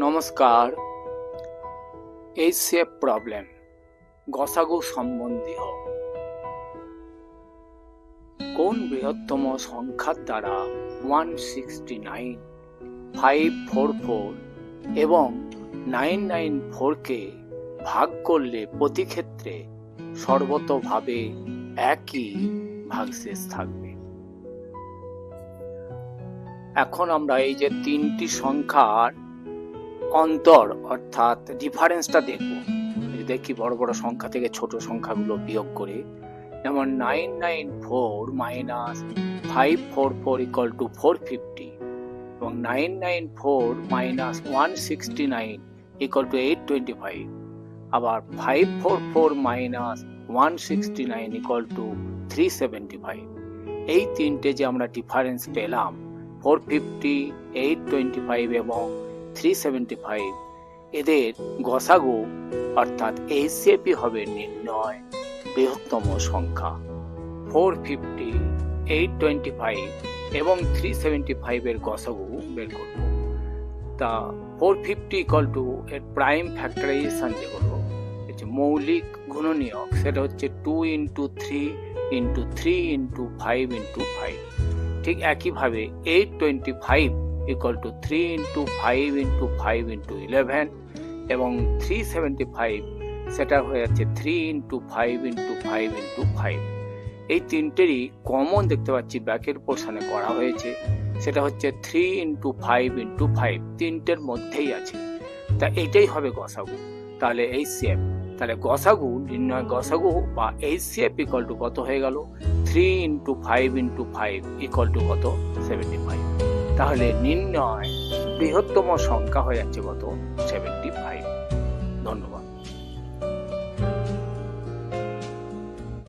নমস্কার HCF problem গসাগু সম্বন্ধীয়। কোন বৃহত্তম সংখ্যার দ্বারা one sixty nine five four four এবং নাইন নাইন ফোরকে ভাগ করলে প্রতি ক্ষেত্রে সর্বতভাবে একই ভাগশেষ থাকবে? এখন আমরা এই যে তিনটি সংখ্যার অন্তর, অর্থাৎ ডিফারেন্সটা দেখব। দেখি বড় বড় সংখ্যা থেকে ছোট সংখ্যাগুলো বিয়োগ করে, যেমন nine nine four minus five four four equal to four fifty এবং nine nine four minus one sixty nine equal to eight twenty five আবার five four four minus one sixty nine equal to three seventy five এই তিনটে যে আমরা difference পেলাম four fifty eight twenty five এবং three seventy five এদের গসাগু, অর্থাৎ এইচসিএপি হবে নির্ণয়। বৃহত্তম সংখ্যা। Four fifty eight twenty five এবং থ্রি সেভেন্টি ফাইভের গসাগু বের করব। তা ফোর ফিফটি ইকাল টু এর প্রাইম ফ্যাক্টরাইজেশন যেগুলো হচ্ছে মৌলিক গুণনীয়ক সেটা হচ্ছে two into three into three into five into five ঠিক একইভাবে eight twenty five equal to three into five into five into eleven এবং থ্রি সেভেন্টি ফাইভ সেটা হয়ে যাচ্ছে three into five into five into five এই তিনটেরই common দেখতে পাচ্ছি ব্যাকের পোর্শনে করা হয়েছে। সেটা হচ্ছে three into five into five তিনটের মধ্যেই আছে। তা এটাই হবে গসাগু। তাহলে এই সিএফ তাহলে গসাগু নির্ণয় গসাগু বা এইচ সিএফ ইকুয়াল টু কত হয়ে গেল? Three into five into five equal to কত? সেভেন্টি ফাইভ তাহলে নির্ণয় বৃহত্তম সংখ্যা হয়ে যাচ্ছে কত? সেভেন্টি ফাইভ ধন্যবাদ।